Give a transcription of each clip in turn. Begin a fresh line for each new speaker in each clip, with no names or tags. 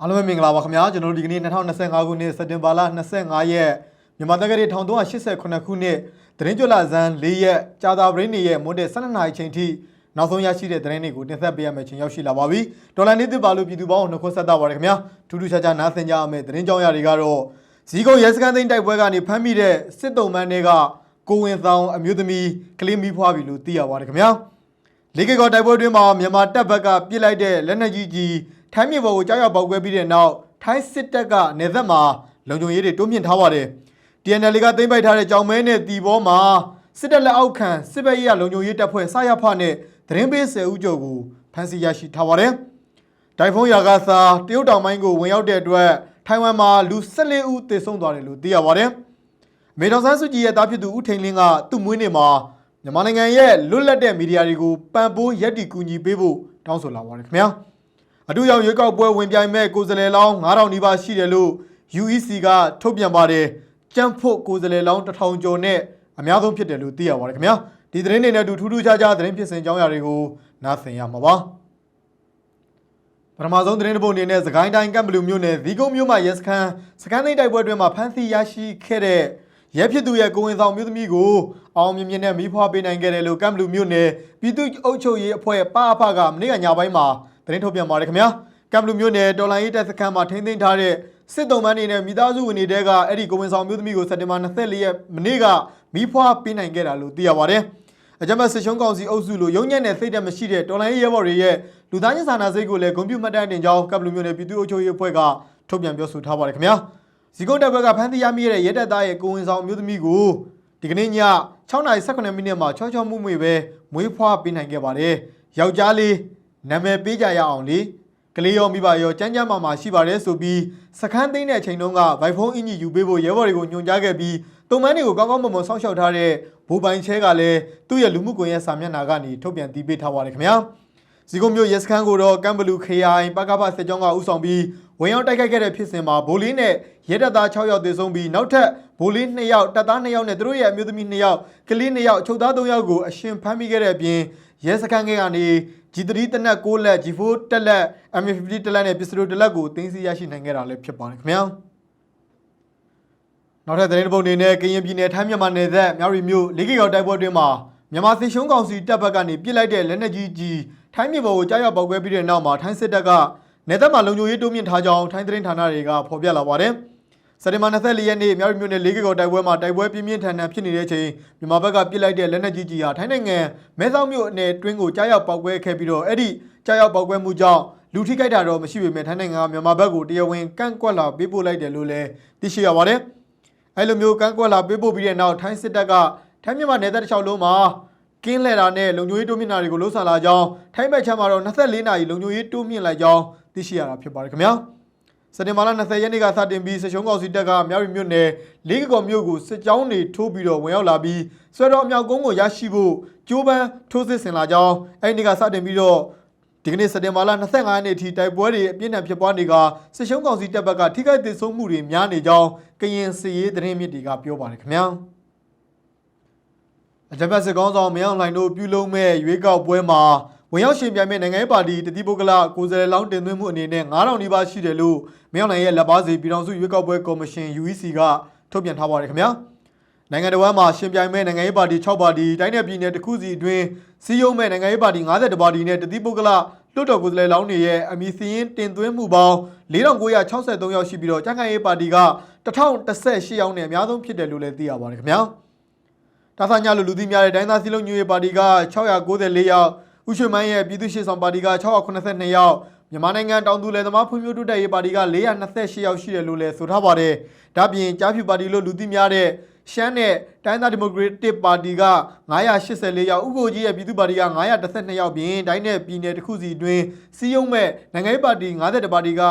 အားလုံးပဲမင်္ဂလာပါခင်ဗျာကျွန်တော်တို့ဒီကနေ့2025ခုနှစ်စက်တင်ဘာလ25ရက်မြန်မာတက္ကသိုလ်1389ခုနှစ်သတင်းကြွလာဇန်4ရက်ကြာသာပရင်းနေရဲ့မွန်းတဲ့12နာရီချိန်ထိနောက်ဆုံးရရှိတဲ့သတင်းတွေကိုတင်ဆက်ပေးရမယ့်ချိန်ရောက်ရှိလာပါပြီဒေါ်လာနေသစ်ပါလို့ပြည်သူပေါင်းနှုတ်ခွန်းဆက်တာပါတယ်ခင်ဗျာထူးထူးခြားခြားနားဆင်ကြရမယ့်သတင်းကြောင်းရာတွေကတော့ဇီးကုန်းရဲစခန်းသိမ်းတိုက်ပွဲကနေဖမ်းမိတဲ့စစ်တုံးမန်းတွေကကိုဝင်ဆောင်အမျိုးသမီးကလေးမီးဖွားပြီလို့သိရပါတယ်ခင်ဗျာလေကေကောတိုက်ပွဲတွင်မှာမြန်မာတပ်ဘက်ကပြစ်လိုက်တဲ့လက်နက်ကြီးကြီး ထိုင်းမြေပေါ်ကိုကြားရောက်ပေါက်ကွဲပြီးတဲ့နောက်ထိုင်းစစ်တပ်ကနေသက်မှာလုံခြုံရေးတွေတိုးမြင့်ထားပါတယ်။ TNL ကသိမ်းပိုက်ထားတဲ့ကြောင်မဲနဲ့တီဘောမှာစစ်တပ်လက်အောက်ခံစစ်ဘက်ရေးရလုံခြုံရေးတပ်ဖွဲ့စရဖနဲ့သတင်းပေး10ဦးကျော်ကိုဖမ်းဆီးရရှိထားပါတယ်။တိုင်ဖုန်းရာဂါစာတရုတ်တောင်ပိုင်းကိုဝင်ရောက်တဲ့အတွက်ထိုင်ဝမ်မှာလူ14ဦးသေဆုံးသွားတယ်လို့သိရပါတယ်။အမေတော်ဆန်းစုကြည်ရဲ့တားဖြစ်သူဦးထိန်လင်းကသူ့မွေးနေ့မှာမြန်မာနိုင်ငံရဲ့လွတ်လပ်တဲ့မီဒီယာတွေကိုပံ့ပိုးရက်တီကူညီပေးဖို့တောင်းဆိုလာပါတယ်ခင်ဗျာ အတူရောက်ရွေးကောက်ပွဲဝင်ပြိုင်မဲ့ကိုယ်စားလှယ်လောင်း9000နီးပါးရှိတယ်လို့ UEC ကထုတ်ပြန်ပါတယ်ကြံ့ဖို့ကိုယ်စားလှယ်လောင်း1000ကျော်နဲ့အများဆုံးဖြစ်တယ်လို့သိရပါတယ်ခင်ဗျာဒီသတင်းတွေနဲ့အတူထူးထူးခြားခြားသတင်းဖြစ်စဉ်ကြောင်းရာတွေကိုနားဆင်ရမှာပါပထမဆုံးသတင်းတစ်ပုဒ်အနေနဲ့စကိုင်းတိုင်းကံဘလူမြို့နယ်ဇီကုန်းမြို့မှာရဲစခန်းစခန်းသိမ်းတိုက်ပွဲအတွင်းမှာဖမ်းဆီးရရှိခဲ့တဲ့ရဲဖြစ်သူရဲ့ကိုဝင်ဆောင်မျိုးသမီးကိုအောင်မြင်မြင်နဲ့မိဖွားပေးနိုင်ခဲ့တယ်လို့ကံဘလူမြို့နယ်ပြည်သူ့အုပ်ချုပ်ရေးအဖွဲ့ပအဖကမနေ့ကညပိုင်းမှာ သတင်းထုတ်ပြန်ပါတယ်ခင်ဗျာကံဘလူမြို့နယ်တော်လိုင်းရေးတပ်စခန်းမှာထိန်းသိမ်းထားတဲ့စစ်တုံးမန်းနေနဲ့မိသားစုဝင်တွေတဲကအဲ့ဒီကိုဝင်ဆောင်မျိုးသမီးကိုစက်တင်ဘာ24ရက်မနေ့ကမိဖွားပေးနိုင်ခဲ့တာလို့သိရပါတယ်အကြမ်းဖက်စစ်ရှုံးကောင်စီအုပ်စုလိုရုံညံ့တဲ့စိတ်ဓာတ်မရှိတဲ့တော်လိုင်းရေးရဲဘော်တွေရဲ့လူသားချင်းစာနာစိတ်ကိုလည်းဂုဏ်ပြုမှတ်တမ်းတင်ကြောင်းကပ်ဘလူမျိုးနယ်ပြည်သူ့အုပ်ချုပ်ရေးအဖွဲ့ကထုတ်ပြန်ပြောဆိုထားပါတယ်ခင်ဗျာဇီကုတ်တပ်ဘက်ကဖမ်းဆီးရမိတဲ့ရဲတပ်သားရဲ့ကိုဝင်ဆောင်အမျိုးသမီးကိုဒီကနေ့ည6:18မိနစ်မှာချောချောမှုမှုပဲမွေးဖွားပေးနိုင်ခဲ့ပါတယ်ယောက်ျားလေး နာမည်ပေးကြရအောင်လေကလေးရောမိဘရောကြမ်းကြမ်းမာမာရှိပါတယ်ဆိုပြီးစခန်းသိမ်းတဲ့အချိန်တုန်းကဗိုက်ဖုန်းအင်ကြီးယူပေးဖို့ရဲဘော်တွေကိုညွှန်ကြားခဲ့ပြီးတုံမန်းတွေကိုကောင်းကောင်းမွန်မွန်စောင့်ရှောက်ထားတဲ့ဘူပိုင်ချဲကလည်းသူ့ရဲ့လူမှုကွန်ရက်စာမျက်နှာကနေထုတ်ပြန်တည်ပေးထားပါတယ်ခင်ဗျာဇီကုံမျိုးရဲစခန်းကိုတော့ကမ်ဘလူခရိုင်ပကပစစ်ကြောင်းကဥဆောင်ပြီးဝင်ရောက်တိုက်ခိုက်ခဲ့တဲ့ဖြစ်စဉ်မှာဗိုလ်လေးနဲ့ရဲတပ်သား6ယောက်သေဆုံးပြီးနောက်ထပ်ဗိုလ်လေး2ယောက်တပ်သား2ယောက်နဲ့သူတို့ရဲ့အမျိုးသမီး2ယောက်ကလေး2ယောက်အချုပ်သား3ယောက်ကိုအရှင်ဖမ်းမိခဲ့တဲ့အပြင်ရဲစခန်းကနေ G3 တနက်6လက် G4 တက်လက် M50 တက်လက်နဲ့ပစ္စတိုတက်လက်ကိုတင်းစီရရှိနိုင်ခဲ့တာလည်းဖြစ်ပါတယ်ခင်ဗျာနောက်ထပ်သတင်းတစ်ပုဒ်အနေနဲ့ကရင်ပြည်နယ်ထိုင်းမြန်မာနယ်စပ်မြောက်ရီမြို့လေးကီကောက်တိုက်ပွဲအတွင်းမှာမြန်မာစစ်ရှုံးကောင်စီတပ်ဘက်ကနေပြစ်လိုက်တဲ့လက်နက်ကြီးကြီးထိုင်းမြေပေါ်ကိုကြားရောက်ပောက်ကွဲပြီးတဲ့နောက်မှာထိုင်းစစ်တပ်ကနယ်သက်မှာလုံခြုံရေးတိုးမြင့်ထားကြောင်းထိုင်းသတင်းဌာနတွေကဖော်ပြလာပါတယ်။ စက်တင်ဘာ24ရက်နေ့မြောက်ရီမြို့နယ်လေးကီကောက်တိုက်ပွဲမှာတိုက်ပွဲပြင်းပြင်းထန်ထန်ဖြစ်နေတဲ့အချိန်မြန်မာဘက်ကပြစ်လိုက်တဲ့လက်နက်ကြီးကြီးဟာထိုင်းနိုင်ငံမဲဆောက်မြို့အနယ်တွင်းကိုကြားရောက်ပောက်ကွဲခဲ့ပြီးတော့အဲ့ဒီကြားရောက်ပောက်ကွဲမှုကြောင့်လူထိခိုက်တာတော့မရှိပေမဲ့ထိုင်းနိုင်ငံကမြန်မာဘက်ကိုတရားဝင်ကန့်ကွက်လာပေးပို့လိုက်တယ်လို့လည်းသိရှိရပါတယ်။အဲ့လိုမျိုးကန့်ကွက်လာပေးပို့ပြီးတဲ့နောက်ထိုင်းစစ်တပ်ကထိုင်းမြန်မာနယ်စပ်တစ်လျှောက်လုံးမှာကင်းလှည့်တာနဲ့လုံခြုံရေးတိုးမြင့်တာတွေကိုလှုံ့ဆော်လာကြောင်းထိုင်းဘက်ခြမ်းမှာတော့24နာရီလုံခြုံရေးတိုးမြင့်လိုက်ကြောင်းသိရှိရတာဖြစ်ပါတယ်ခင်ဗျာ စက်တင်ဘာလ20ရက်နေ့ကစတင်ပြီးစစ်ရှုံးကောင်စီတပ်ကမြောက်ရီမြို့နယ်လေးကကော်မြို့ကိုစစ်ကြောင်းတွေထိုးပြီးတော့ဝင်ရောက်လာပြီးဆွဲတော်အမြောက်ကုန်းကိုရရှိဖို့ကြိုးပမ်းထိုးစစ်ဆင်လာကြောင်းအဲ့ဒီနေ့ကစတင်ပြီးတော့ဒီကနေ့စက်တင်ဘာလ25ရက်နေ့အထိတိုက်ပွဲတွေအပြင်းထန်ဖြစ်ပွားနေကစစ်ရှုံးကောင်စီတပ်ဘက်ကထိခိုက်ဒေဆုံးမှုတွေများနေကြောင်းကရင်စစ်ရေးသတင်းမြစ်တွေကပြောပါတယ်ခင်ဗျာအကြံဖက်စစ်ကောင်းဆောင်မင်းအောင်လှိုင်တို့ပြုလုပ်မဲ့ရွေးကောက်ပွဲမှာ ဝင်ရောက်ရှင်ပြိုင်မဲ့နိုင်ငံရေးပါတီတတိပုဂ္ဂလကိုယ်စားလှယ်လောင်းတင်သွင်းမှုအနေနဲ့9000နီးပါးရှိတယ်လို့မင်းအောင်လှိုင်ရဲ့လက်ပါစီပြည်ထောင်စုရွေးကောက်ပွဲကော်မရှင် UEC ကထုတ်ပြန်ထားပါတယ်ခင်ဗျာနိုင်ငံတော်မှာရှင်ပြိုင်မဲ့နိုင်ငံရေးပါတီ6ပါတီတိုင်းနယ်ပြည်နယ်တစ်ခုစီအတွင်းစီးရုံးမဲ့နိုင်ငံရေးပါတီ52ပါတီနဲ့တတိပုဂ္ဂလလွှတ်တော်ကိုယ်စားလှယ်လောင်းတွေရဲ့အမည်စရင်းတင်သွင်းမှုပေါင်း4963ယောက်ရှိပြီးတော့ကြံ့ခိုင်ရေးပါတီက1018ယောက်နဲ့အများဆုံးဖြစ်တယ်လို့လည်းသိရပါတယ်ခင်ဗျာတာသညာလူလူသိများတဲ့တိုင်းသားစီလုံးညွေပါတီက694ယောက် ဥရွှေမန်းရဲ့ပြည်သူ့ရှေ့ဆောင်ပါတီက682ယောက်မြန်မာနိုင်ငံတောင်သူလယ်သမားဖွံ့ဖြိုးတိုးတက်ရေးပါတီက428ယောက်ရှိတယ်လို့လည်းဆိုထားပါတယ်။ဒါ့ပြင်ကြားဖြူပါတီလို့လူသိများတဲ့ရှမ်းနဲ့တိုင်းသားဒီမိုကရက်တစ်ပါတီက984ယောက်ဥက္ကိုကြီးရဲ့ပြည်သူ့ပါတီက912ယောက်ပြင်တိုင်းနယ်ပြည်နယ်တစ်ခုစီအတွင်းစီးရုံးမဲ့နိုင်ငံရေးပါတီ52ပါတီက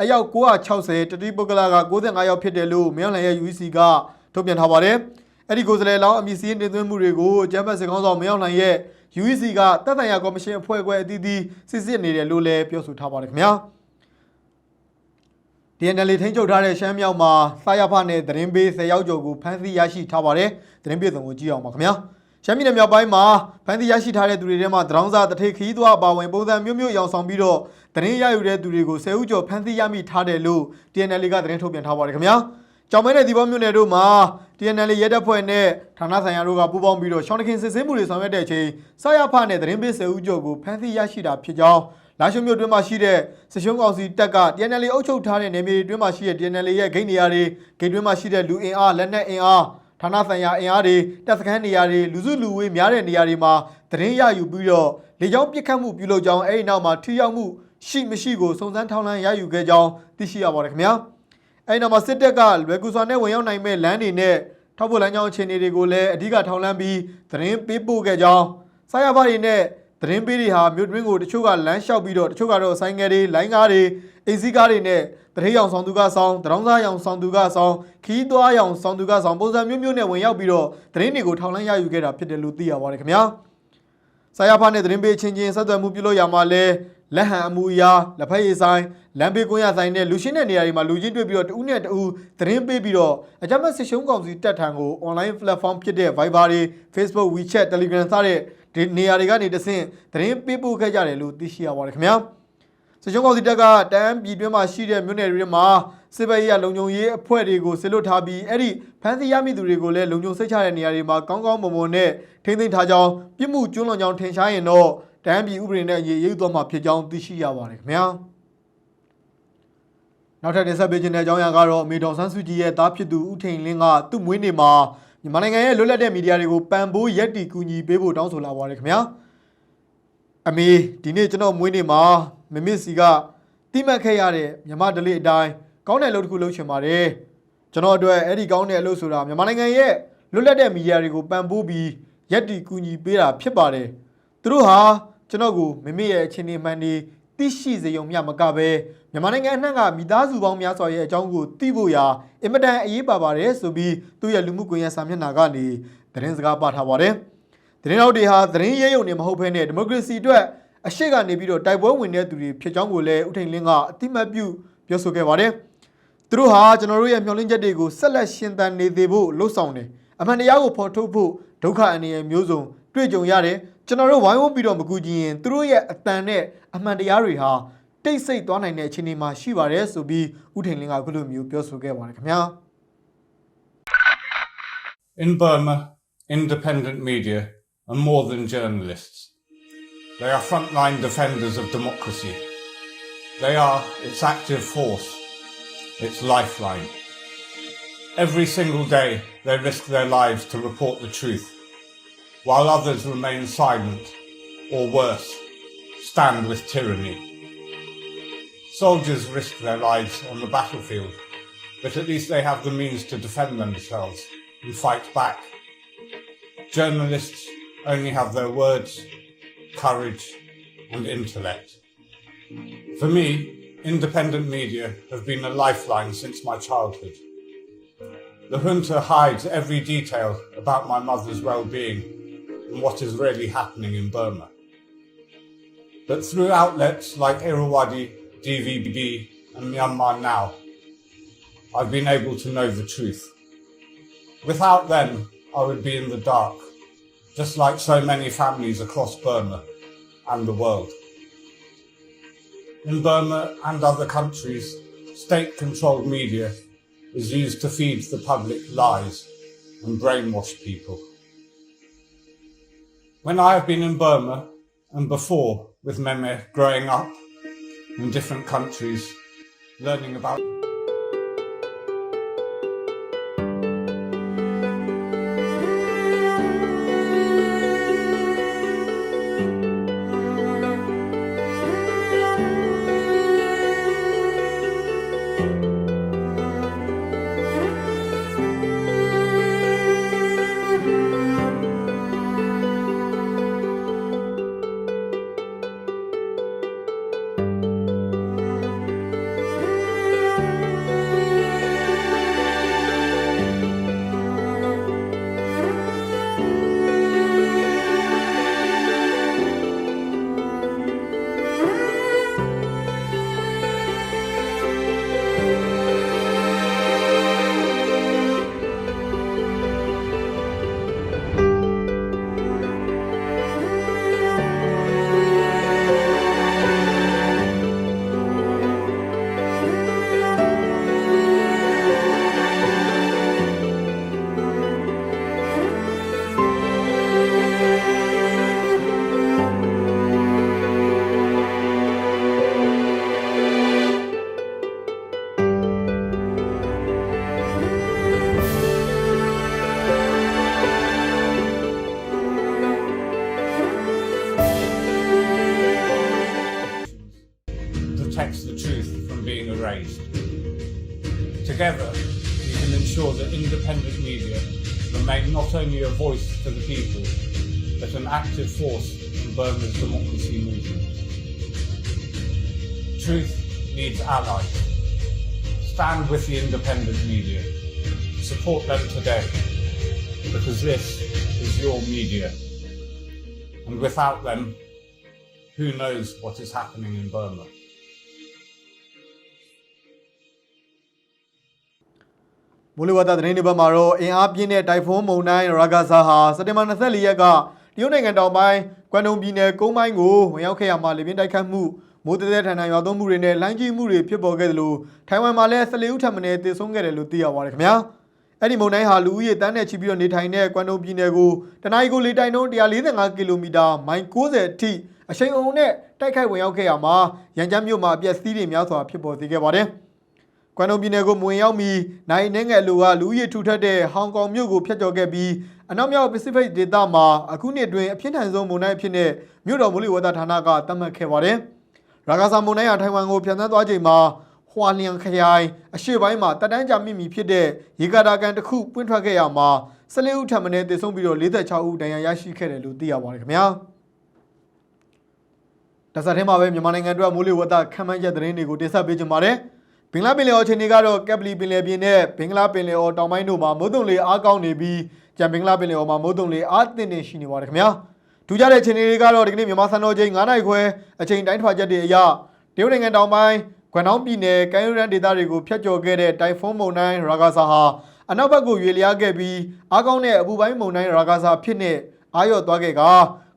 အယောက်960တတိပုဂ္ဂလက95ယောက်ဖြစ်တယ်လို့မြောင်းလန်ရဲ့ UEC ကထုတ်ပြန်ထားပါတယ်။အဲ့ဒီကိုယ်စားလှယ်လောင်းအမည်စရင်းတင်သွင်းမှုတွေကိုကျမ်းပတ်စစ်ကောင်းဆောင်မြောင်းလန်ရဲ့ UEC ကတပ်ဆိုင်ရာကော်မရှင်အဖွဲ့အခွဲအသီးသီးစစ်စစ်နေတယ်လို့လည်းပြောဆိုထားပါတယ်ခင်ဗျာ။ DNL ထိန်းချုပ်ထားတဲ့ရှမ်းမြောက်မှာစာရဖနဲ့သတင်းပေး10ယောက်ကျော်ကိုဖမ်းဆီးရရှိထားပါတယ်။သတင်းပြေဆုံးကိုကြည့်အောင်ပါခင်ဗျာ။ရှမ်းပြည်နယ်မြောက်ပိုင်းမှာဖမ်းဆီးရရှိထားတဲ့သူတွေထဲမှာတရောင်းစားတထိတ်ခီးသွားအပါအဝင်ပုံစံမျိုးမျိုးရောင်ဆောင်ပြီးတော့သတင်းရယူတဲ့သူတွေကိုဆယ်ဦးကျော်ဖမ်းဆီးရမိထားတယ်လို့ TNL ကသတင်းထုတ်ပြန်ထားပါတယ်ခင်ဗျာကြောင်မဲနဲ့ဒီဘောမြို့နယ်တို့မှာ TNL ရဲတပ်ဖွဲ့နဲ့ဌာနဆိုင်ရာတို့ကပူးပေါင်းပြီးတော့ရှောင်းတခင်စစ်ဆေးမှုတွေဆောင်ရွက်တဲ့အချိန်စရဖနဲ့သတင်းပေးဆယ်ဦးကျော်ကိုဖမ်းဆီးရရှိတာဖြစ်ကြောင်းလာရှုံမြို့တွင်းမှာရှိတဲ့စရှုံးကောင်စီတပ်က TNL အုပ်ချုပ်ထားတဲ့နယ်မြေတွင်းမှာရှိတဲ့ TNL ရဲ့ဂိတ်နေရာတွေဂိတ်တွင်းမှာရှိတဲ့လူအင်အားလက်နက်အင်အားဌာနဆိုင်ရာအင်အားတွေတပ်စခန်းနေရာတွေလူစုလူဝေးများတဲ့နေရာတွေမှာသတင်းရယူပြီးတော့လေကြောင်းပစ်ခတ်မှုပြုလုပ်ကြောင်းအဲ့ဒီနောက်မှာထိရောက်မှုရှိမရှိကိုစုံစမ်းထောက်လှမ်းရယူခဲ့ကြောင်းသိရှိရပါတယ်ခင်ဗျာ အဲ့ဒီနောက်မှာစစ်တပ်ကလွယ်ကူစွာနဲ့ဝင်ရောက်နိုင်မဲ့လမ်းတွေနဲ့ထောက်ပို့လမ်းကြောင်းအခြေအနေတွေကိုလည်းအဓိကထောက်လှမ်းပြီးသတင်းပေးပို့ခဲ့ကြောင်းစာရပါတွေနဲ့သတင်းပေးတွေဟာမြို့တွင်းကိုတချို့ကလမ်းလျှောက်ပြီးတော့တချို့ကတော့ဆိုင်ငယ်တွေလိုင်းကားတွေအိမ်စီးကားတွေနဲ့တရေရောင်ဆောင်သူကဆောင်တရောင်းစားရောင်ဆောင်သူကဆောင်ခီးသွားရောင်ဆောင်သူကဆောင်ပုံစံမျိုးမျိုးနဲ့ဝင်ရောက်ပြီးတော့သတင်းတွေကိုထောက်လှမ်းရယူခဲ့တာဖြစ်တယ်လို့သိရပါတယ်ခင်ဗျာဆာယာဖာနဲ့သတင်းပေးချင်းချင်းဆက်သွယ်မှုပြုလုပ်ရမှာလဲ လက်ဟန်အမှုအရာလက်ဖက်ရည်ဆိုင်လမ်းဘေးကွင်းရဆိုင်နဲ့လူရှင်းတဲ့နေရာတွေမှာလူချင်းတွေ့ပြီးတော့တဦးနဲ့တဦးသတင်းပေးပြီးတော့အကြမ်းဖက်စစ်ရှုံးကောင်စီတက်ထံကို online platform ဖြစ်တဲ့ Viber တွေ Facebook WeChat Telegram စတဲ့ဒီနေရာတွေကနေတဆင့်သတင်းပေးပို့ခဲ့ကြတယ်လို့သိရှိရပါတယ်ခင်ဗျာစကြုံကောင်စီတပ်ကတန်းပြည်တွင်းမှာရှိတဲ့မြို့နယ်တွေမှာစစ်ဘက်ရေးရလုံခြုံရေးအဖွဲ့တွေကိုဆစ်လွတ်ထားပြီးအဲ့ဒီဖမ်းဆီးရမိသူတွေကိုလည်းလုံခြုံစိတ်ချတဲ့နေရာတွေမှာကောင်းကောင်းမွန်မွန်နဲ့ထိမ့်သိမ်းထားကြောင်းပြစ်မှုကျွလွန်ကြောင်းထင်ရှားရင်တော့ တန်းပြည်ဥပဒေနဲ့အရေးရေးသွားမှာဖြစ်ကြောင်းသိရှိရပါတယ်ခင်ဗျာနောက်ထပ်တင်ဆက်ပေးခြင်းတဲ့အကြောင်းအရာကတော့အမေတော်ဆန်းစုကြည်ရဲ့သားဖြစ်သူဦးထိန်လင်းကသူ့မွေးနေ့မှာမြန်မာနိုင်ငံရဲ့လွတ်လပ်တဲ့မီဒီယာတွေကိုပံ့ပိုးရက်တီကူညီပေးဖို့တောင်းဆိုလာပါတယ်ခင်ဗျာအမေဒီနေ့ကျွန်တော်မွေးနေ့မှာမမစ်စီကတိမှတ်ခဲ့ရတဲ့မြမဒလေးအတိုင်းကောင်းတဲ့အလုပ်တစ်ခုလုပ်ချင်ပါတယ်ကျွန်တော်အတွက်အဲ့ဒီကောင်းတဲ့အလုပ်ဆိုတာမြန်မာနိုင်ငံရဲ့လွတ်လပ်တဲ့မီဒီယာတွေကိုပံ့ပိုးပြီးရက်တီကူညီပေးတာဖြစ်ပါတယ်သူတို့ဟာ ကျွန်တော်ကိုမမစ်ရဲ့အခြေအနေမှန်တွေသိရှိစေုံမျှမကပဲမြန်မာနိုင်ငံအနှံ့ကမိသားစုပေါင်းများစွာရဲ့အကြောင်းကိုသိဖို့ရာအင်မတန်အရေးပါပါတယ်ဆိုပြီးသူ့ရဲ့လူမှုကွန်ရက်စာမျက်နှာကနေသတင်းစကားပါထားပါတယ်သတင်းတော်တွေဟာသတင်းရဲရုံနေမဟုတ်ဘဲနဲ့ဒီမိုကရေစီအတွက်အရှိကနေပြီးတော့တိုက်ပွဲဝင်တဲ့သူတွေဖြစ်ကြောင်းကိုလည်းဦးထိန်လင်းကအတိမတ်ပြုပြောဆိုခဲ့ပါတယ်။သူတို့ဟာကျွန်တော်တို့ရဲ့မျှော်လင့်ချက်တွေကိုဆက်လက်ရှင်သန်နေသေးဖို့လှုံ့ဆော်နေအမှန်တရားကိုဖော်ထုတ်ဖို့ဒုက္ခအနေနဲ့မျိုးစုံ တွေ့ကြုံရတယ်ကျွန်တော်တို့ဝိုင်းဝန်းပြီးတော့မကူကြည့်ရင်သူတို့ရဲ့အတန်နဲ့အမှန်တရားတွေဟာတိတ်ဆိတ်သွားနိုင်တဲ့အခြေအနေမှာရှိပါတယ်ဆိုပြီးဦးထိန်လင်းကအခုလိုမျိုးပြောဆိုခဲ့ပါတယ်ခင်ဗျာ
In Burma, independent media are more than journalists. They are frontline defenders of democracy. They are its active force, its lifeline. Every single day, they risk their lives to report the truth, while others remain silent, or worse, stand with tyranny. Soldiers risk their lives on the battlefield, but at least they have the means to defend themselves and fight back. Journalists only have their words, courage, and intellect. For me, independent media have been a lifeline since my childhood. The junta hides every detail about my mother's well-being and what is really happening in Burma. But through outlets like Irrawaddy, DVB, and Myanmar Now, I've been able to know the truth. Without them, I would be in the dark, just like so many families across Burma and the world. In Burma and other countries, state controlled media is used to feed the public lies and brainwash people. When I have been in Burma and before with Meme growing up in different countries, learning about force in Burma's democracy movement. Truth needs allies. Stand with the independent media. Support them today, because this is your media. And without them, who knows what is happening in Burma?
မိုးလေဝသသတင်းတွေဘက်မှာတော့အင်အားပြင်းတဲ့တိုင်ဖွန်းမုန်တိုင်းရာဂါဆာဟာစက်တင်ဘာ24ရက်က တရုတ်နိုင်ငံတောင်ပိုင်းကွမ်တုံပြည်နယ်ကုန်းပိုင်းကိုဝင်ရောက်ခဲ့ရမှာလေပြင်းတိုက်ခတ်မှုမိုးတဲတဲထန်ထန်ရွာသွန်းမှုတွေနဲ့လိုင်းကြီးမှုတွေဖြစ်ပေါ်ခဲ့သလိုထိုင်ဝမ်မှာလည်း14ဦးထပ်မံတည်ဆုံးခဲ့တယ်လို့သိရပါတယ်ခင်ဗျာအဲ့ဒီမုန်တိုင်းဟာလူဦးရေတန်းနဲ့ချီပြီးတော့နေထိုင်တဲ့ကွမ်တုံပြည်နယ်ကိုတနအီကိုလေတိုင်နှုန်း145ကီလိုမီတာမိုင်90အထိအရှိန်အဟုန်နဲ့တိုက်ခိုက်ဝင်ရောက်ခဲ့ရမှာရန်ချမ်းမြို့မှာအပြက်စီးတွေများစွာဖြစ်ပေါ်စေခဲ့ပါတယ်။ကွမ်တုံပြည်နယ်ကိုမဝင်ရောက်မီနိုင်နှင်းငယ်လူကလူဦးရေထူထပ်တဲ့ဟောင်ကောင်မြို့ကိုဖျက်ချော်ခဲ့ပြီး အနောက်မြောက်ပစိဖိတ်ဒေသမှာအခုနှစ်အတွင်းအပြင်းထန်ဆုံးမုန်တိုင်းအဖြစ်နဲ့မြို့တော်မိုးလေဝသဌာနကသတ်မှတ်ခဲ့ပါတယ်။ရာဂါဆာမုန်တိုင်းဟာထိုင်ဝမ်ကိုပြန်သန်းသွားချိန်မှာဟွာလျန်ခရိုင်အရှေ့ပိုင်းမှာတက်တန်းကြမိမိဖြစ်တဲ့ရေကာတာကန်တစ်ခုပွင့်ထွက်ခဲ့ရမှာ14ဦးထပ်မံတည်ဆုံးပြီးတော့46ဦးဒဏ်ရာရရှိခဲ့တယ်လို့သိရပါတယ်ခင်ဗျာ။တဆက်ထဲမှာပဲမြန်မာနိုင်ငံအတွက်မိုးလေဝသခန့်မှန်းချက်သတင်းတွေကိုတင်ဆက်ပေးကြပါမယ်။ဘင်္ဂလားပင်လယ်အော်အခြေအနေကတော့ကက်ပလီပင်လယ်ပြင်နဲ့ဘင်္ဂလားပင်လယ်အော်တောင်ပိုင်းတို့မှာမိုးတုံလေအားကောင်းနေပြီး ကြံဘင်္ဂလားပင်လယ်အော်မှာမိုးတုံလေအားသင့်နေရှိနေပါတယ်ခင်ဗျာ။ထူးခြားတဲ့အခြေအနေတွေကတော့ဒီကနေ့မြန်မာစံတော်ချိန်9နာရီခွဲအချိန်တိုင်းထွာချက်တွေအရတရုတ်နိုင်ငံတောင်ပိုင်းကွမ်တောင်းပြည်နယ်ကမ်းရိုးတန်းဒေသတွေကိုဖျက်ကျော်ခဲ့တဲ့တိုင်ဖွန်းမုန်တိုင်းရာဂါဆာဟာအနောက်ဘက်ကိုရွေ့လျားခဲ့ပြီးအားကောင်းတဲ့အပူပိုင်းမုန်တိုင်းရာဂါဆာဖြစ်နေအာရော့သွားခဲ့က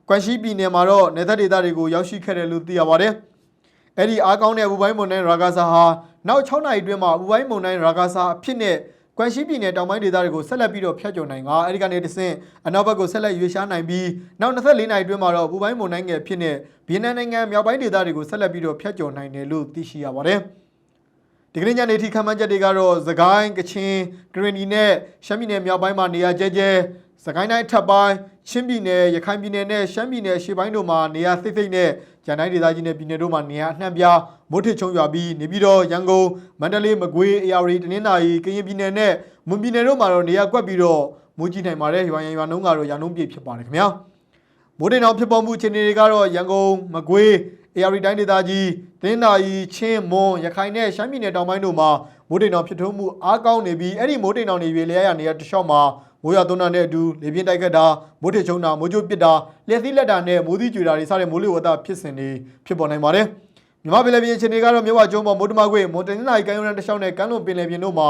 ကွမ်ရှိပြည်နယ်မှာတော့နေသက်ဒေသတွေကိုရောက်ရှိခဲ့တယ်လို့သိရပါတယ်။အဲ့ဒီအားကောင်းတဲ့အပူပိုင်းမုန်တိုင်းရာဂါဆာဟာနောက်6နာရီအတွင်းမှာအပူပိုင်းမုန်တိုင်းရာဂါဆာအဖြစ်နဲ့ ကွမ်ရှိပြည်နယ်တောင်ပိုင်းဒေသတွေကိုဆက်လက်ပြီးတော့ဖျက်ကျော်နိုင်ကအဲ့ဒီကနေတစ်ဆင့်အနောက်ဘက်ကိုဆက်လက်ရွေ့ရှားနိုင်ပြီးနောက်24နာရီအတွင်းမှာတော့အပူပိုင်းမုန်တိုင်းငယ်ဖြစ်နဲ့ဗီယက်နမ်နိုင်ငံမြောက်ပိုင်းဒေသတွေကိုဆက်လက်ပြီးတော့ဖျက်ကျော်နိုင်တယ်လို့သိရှိရပါတယ်။ဒီကနေ့ညနေထိခန့်မှန်းချက်တွေကတော့သခိုင်းကချင်ဂရနီနဲ့ရှမ်းပြည်နယ်မြောက်ပိုင်းမှာနေရာကျဲကျဲ စကိုင်းတိုင်းထပ်ပိုင်းချင်းပြည်နယ်ရခိုင်ပြည်နယ်နဲ့ရှမ်းပြည်နယ်ရှေ့ပိုင်းတို့မှာနေရာစိတ်စိတ်နဲ့ကြံတိုင်းဒေသကြီးနဲ့ပြည်နယ်တို့မှာနေရာအနှံ့ပြားမိုးထစ်ချုံရွာပြီးနေပြီးတော့ရန်ကုန်မန္တလေးမကွေးအေရဝတီတနင်္သာရီကရင်ပြည်နယ်နဲ့မွန်ပြည်နယ်တို့မှာတော့နေရာကွက်ပြီးတော့မိုးကြီးနိုင်ပါတယ်ရွာရန်ရွာနှုံးကတော့ရာနှုံးပြည့်ဖြစ်ပါတယ်ခင်ဗျာမိုးတိမ်အောင်ဖြစ်ပေါ်မှုအခြေအနေတွေကတော့ရန်ကုန်မကွေးအေရီတိုင်းဒေသကြီးတင်းနာရီချင်းမွန်ရခိုင်နဲ့ရှမ်းပြည်နယ်တောင်ပိုင်းတို့မှာမိုးတိမ်အောင်ဖြစ်ထွန်းမှုအားကောင်းနေပြီးအဲ့ဒီမိုးတိမ်အောင်တွေရေလျားရနေရတလျှောက်မှာ မိုးရွာသွန်းတာနဲ့အတူလေပြင်းတိုက်ခတ်တာမိုးထစ်ချုံတာမိုးကြိုးပစ်တာလျှက်သီးလက်တာနဲ့မိုးသီးကြွေတာတွေစတဲ့မိုးလေဝသဖြစ်စဉ်တွေဖြစ်ပေါ်နိုင်ပါတယ်မြမပင်လယ်ပြင်အခြေအနေကတော့မြဝကျုံးပေါ်မိုးတမကွေမွန်တနင်္လာရီကမ်းရိုးတန်းတစ်လျှောက်နဲ့ကမ်းလွန်ပင်လယ်ပြင်တို့မှာ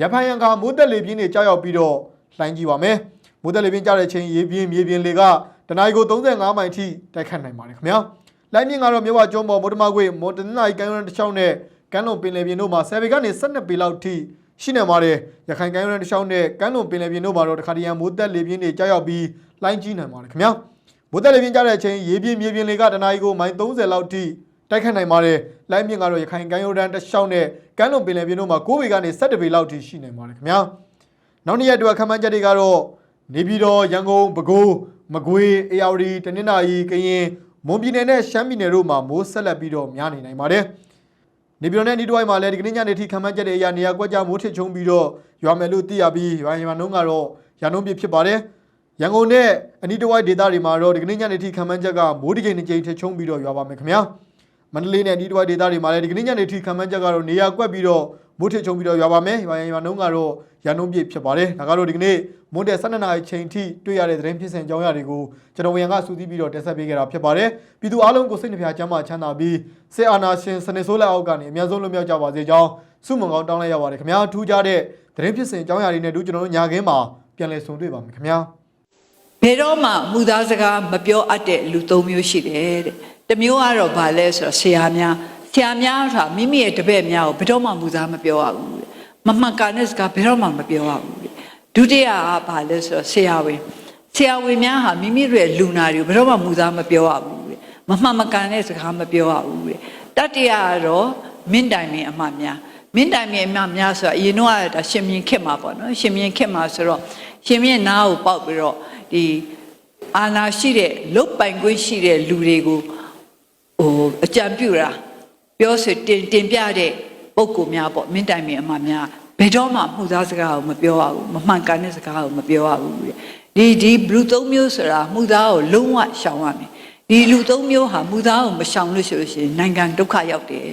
ရဖိုင်ရန်ကမိုးတက်လေပြင်းတွေကြောက်ရောက်ပြီးတော့လှိုင်းကြည့်ပါမယ်မိုးတက်လေပြင်းကြတဲ့ချိန်ရေပြင်းမြေပြင်လေကတနအီကို35မိုင်ထိတိုက်ခတ်နိုင်ပါတယ်ခင်ဗျာလိုင်းမြင့်ကတော့မြဝကျုံးပေါ်မိုးတမကွေမွန်တနင်္လာရီကမ်းရိုးတန်းတစ်လျှောက်နဲ့ကမ်းလွန်ပင်လယ်ပြင်တို့မှာ10ပေကနေ12ပေလောက်ထိ ရှိနေပါတယ်ရခိုင်ကမ်းရိုးတန်းတစ်လျှောက်နဲ့ကမ်းလွန်ပင်လယ်ပြင်တို့မှာတော့တခါတရံမိုးတက်လေပြင်းတွေကြောက်ရောက်ပြီးလှိုင်းကြီးနိုင်ပါတယ်ခင်ဗျာမိုးတက်လေပြင်းကြတဲ့အချိန်ရေပြင်းမြေပြင်းလေကတနာရီကိုမိုင်30လောက်ထိတိုက်ခတ်နိုင်ပါတယ်။လိုင်းမြင့်ကတော့ရခိုင်ကမ်းရိုးတန်းတစ်လျှောက်နဲ့ကမ်းလွန်ပင်လယ်ပြင်တို့မှာ9ပေကနေ17ပေလောက်ထိရှိနိုင်ပါတယ်ခင်ဗျာ။နောက်နေ့ရက်အတွက်ခန့်မှန်းချက်တွေကတော့နေပြည်တော်ရန်ကုန်ပဲခူးမကွေးအေရဝတီတနင်္သာရီကရင်မွန်ပြည်နယ်နဲ့ရှမ်းပြည်နယ်တို့မှာမိုးဆက်လက်ပြီးတော့များနေနိုင်ပါတယ်။ နေပြည်တော်နဲ့ဒီတစ်ဝိုက်မှာလည်းဒီကနေ့ညနေထိခံမှန်းချက်တွေအရနေရာကွက်ကြားမိုးထစ်ချုံပြီးတော့ရွာမယ်လို့သိရပြီးရွာရင်ရွာနှုံးကတော့ရာနှုံးပြဖြစ်ပါတယ်။ရန်ကုန်နဲ့အနီးတစ်ဝိုက်ဒေသတွေမှာတော့ဒီကနေ့ညနေထိခံမှန်းချက်ကမိုးတစ်ကြိမ်တစ်ကြိမ်ထစ်ချုံပြီးတော့ရွာပါမယ်ခင်ဗျာ။မန္တလေးနဲ့အနီးတစ်ဝိုက်ဒေသတွေမှာလည်းဒီကနေ့ညနေထိခံမှန်းချက်ကတော့နေရာကွက်ပြီးတော့မိုးထစ်ချုံပြီးတော့ရွာပါမယ်။ရွာရင်ရွာနှုံးကတော့ ရာနှုံးပြဖြစ်ပါတယ်။ဒါကတော့ဒီကနေ့မွန်းတဲ့12နာရီချိန်ထိတွေ့ရတဲ့သတင်းဖြစ်စဉ်အကြောင်းအရာတွေကိုကျွန်တော်ဝင်ကစူးစီးပြီးတော့တင်ဆက်ပေးခဲ့တာဖြစ်ပါတယ်။ပြည်သူအားလုံးကိုစိတ်နှပြချမ်းသာချမ်းသာပြီးစေအာနာရှင်စနေဆိုးလက်အောက်ကနေအများဆုံးလွတ်မြောက်ကြပါစေကြောင်းဆုမွန်ကောင်းတောင်းလိုက်ရပါတယ်ခင်ဗျာထူးခြားတဲ့သတင်းဖြစ်စဉ်အကြောင်းအရာတွေနဲ့တို့ကျွန်တော်တို့ညာခင်းမှာပြန်လည်ဆုံတွေ့ပါမယ်ခင်ဗျာ
ဘယ်တော့မှမူသားစကားမပြောအပ်တဲ့လူသုံးမျိုးရှိတယ်တဲ့တစ်မျိုးကတော့ဗာလဲဆိုတော့ဆရာများဆရာများဆိုတာမိမိရဲ့တပည့်များကိုဘယ်တော့မှမူသားမပြောရဘူးတဲ့ မမှန်ကန်တဲ့စကားဘယ်တော့မှမပြောရဘူးတဲ့ဒုတိယကဗာလဲဆိုတော့ဆရာဝင်ဆရာဝင်များဟာမိမိတို့ရဲ့လူနာတွေကိုဘယ်တော့မှမူသားမပြောရဘူးတဲ့မမှန်မကန်တဲ့စကားမပြောရဘူးတဲ့တတိယကတော့မင်းတိုင်မင်းအမှများမင်းတိုင်မင်းအမှများဆိုတာအရင်တော့ကဒါရှင်မြင်ခက်မှာပေါ့နော်ရှင်မြင်ခက်မှာဆိုတော့ရှင်မြင်နားကိုပေါက်ပြီးတော့ဒီအာနာရှိတဲ့လုတ်ပိုင်ခွင့်ရှိတဲ့လူတွေကိုဟိုအကြံပြုတာပြောဆိုတင်တင်ပြတဲ့ ဟပုံကိုများပေါ့မင်းတိုင်မင်းအမများဘယ်တော့မှမှုသားစကားကိုမပြောရဘူးမမှန်ကန်တဲ့စကားကိုမပြောရဘူးတဲ့ဒီဒီဘလူသုံးမျိုးဆိုတာမှုသားကိုလုံးဝရှောင်ရမယ်ဒီလူသုံးမျိုးဟာမှုသားကိုမရှောင်လို့ရှိလို့ရှိရင်နိုင်ငံဒုက္ခရောက်တယ်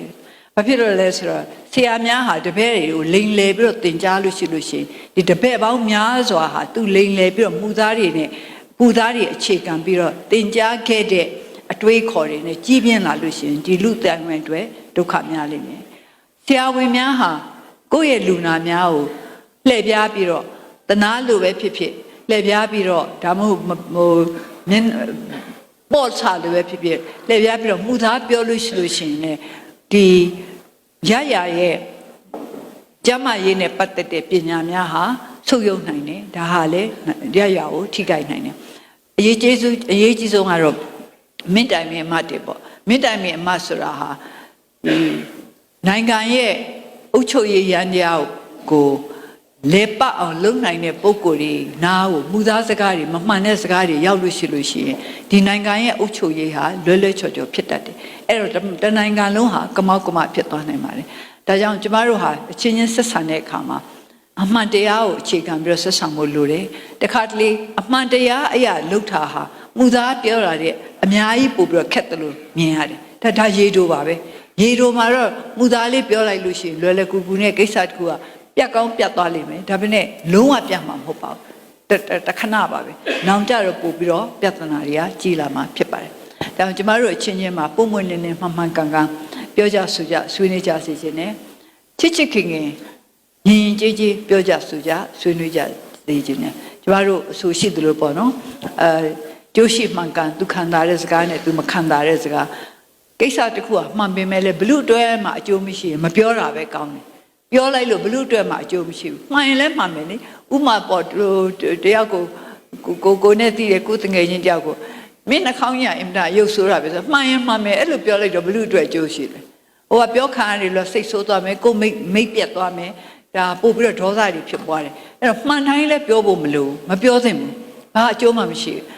ဘာဖြစ်လို့လဲဆိုတော့ဆရာများဟာတပည့်တွေကိုလိန်လေပြီးတော့တင် जा လို့ရှိလို့ရှိရင်ဒီတပည့်ပေါင်းများစွာဟာသူလိန်လေပြီးတော့မှုသားတွေနဲ့ပူသားတွေအခြေခံပြီးတော့တင် जा ခဲ့တဲ့အတွေးခေါ်တွေနဲ့ကြီးပြင်းလာလို့ရှိရင်ဒီလူတန်ဝင်တွေဒုက္ခများလိမ့်မယ် ဆရာဝန်များဟာကိုယ့်ရဲ့လူနာများကိုလှည့်ပြားပြီးတော့တနာလိုပဲဖြစ်ဖြစ်လှည့်ပြားပြီးတော့ဒါမှမဟုတ်ဟိုမြင်းပေါ်ချလိုပဲဖြစ်ဖြစ်လှည့်ပြားပြီးတော့မှုသားပြောလို့ရှိလို့ရှိရင်လည်းဒီရရရဲ့ကျမ်းမာရေးနဲ့ပတ်သက်တဲ့ပညာများဟာဆုပ်ယုပ်နိုင်တယ်ဒါဟာလေရရကိုထိခိုက်နိုင်တယ်အရေးကြီးဆုံးအရေးကြီးဆုံးကတော့မင်းတိုင်မင်းအမတ်တွေပေါ့မင်းတိုင်မင်းအမတ်ဆိုတာဟာဒီ နိုင်ငံရဲ့အုပ်ချုပ်ရေးရန်တရားကိုလေပတ်အောင်လုပ်နိုင်တဲ့ပုံကိုယ်တွေနားကိုမူသားစကားတွေမမှန်တဲ့စကားတွေရောက်လို့ရှိလို့ရှိရင်ဒီနိုင်ငံရဲ့အုပ်ချုပ်ရေးဟာလွယ်လွယ်ချော်ချော်ဖြစ်တတ်တယ်အဲ့တော့တနိုင်ငံလုံးဟာကမောက်ကမဖြစ်သွားနိုင်ပါတယ်ဒါကြောင့်ကျမတို့ဟာအချင်းချင်းဆက်ဆံတဲ့အခါမှာအမှန်တရားကိုအခြေခံပြီးတော့ဆက်ဆံဖို့လိုတယ်တခါတလေအမှန်တရားအရာလှုပ်တာဟာမူသားပြောတာတဲ့အများကြီးပို့ပြီးတော့ခက်တယ်လို့မြင်ရတယ်ဒါဒါရေတိုပါပဲ ရေတိုမှာတော့မူသားလေးပြောလိုက်လို့ရှိရင်လွယ်လွယ်ကူကူနဲ့ကိစ္စတစ်ခုကပြတ်ကောင်းပြတ်သွားလိမ့်မယ်ဒါပေမဲ့လုံးဝပြတ်မှာမဟုတ်ပါဘူးတတခဏပါပဲနောင်ကြတော့ပို့ပြီးတော့ပြဿနာတွေကကြီးလာမှာဖြစ်ပါတယ်ဒါကြောင့်ကျမတို့အချင်းချင်းမှာပုံမွင့်နေနေမှန်မှန်ကန်ကန်ပြောကြဆိုကြဆွေးနွေးကြစီခြင်းနဲ့ချစ်ချစ်ခင်ခင်ညီညီကြေးကြေးပြောကြဆိုကြဆွေးနွေးကြစီခြင်းနဲ့ကျမတို့အဆိုရှိသလိုပေါ့နော်အဲကျိုးရှိမှန်ကန်သူခံစားတဲ့စကားနဲ့သူမခံစားတဲ့စကား ကိစ္စတစ်ခုကမှန်ပင်မဲ့လေဘလူတွဲမှာအကျိုးမရှိရင်မပြောတာပဲကောင်းတယ်ပြောလိုက်လို့ဘလူတွဲမှာအကျိုးမရှိဘူးမှန်ရင်လည်းမှန်မယ်လေဥမာပေါ်တယောက်ကိုကိုကိုနဲ့တည်တဲ့ကိုတငယ်ချင်းတယောက်ကိုမင်းနှာခေါင်းရအင်တာရုပ်ဆိုးတာပဲဆိုမှန်ရင်မှန်မယ်အဲ့လိုပြောလိုက်တော့ဘလူတွဲအကျိုးရှိတယ်ဟိုကပြောခံရတယ်လို့စိတ်ဆိုးသွားမယ်ကိုမိတ်မိတ်ပြတ်သွားမယ်ဒါပို့ပြီးတော့ဒေါသတွေဖြစ်သွားတယ်အဲ့တော့မှန်တိုင်းလည်းပြောဖို့မလိုမပြောသင့်ဘူးဘာအကျိုးမှမရှိဘူး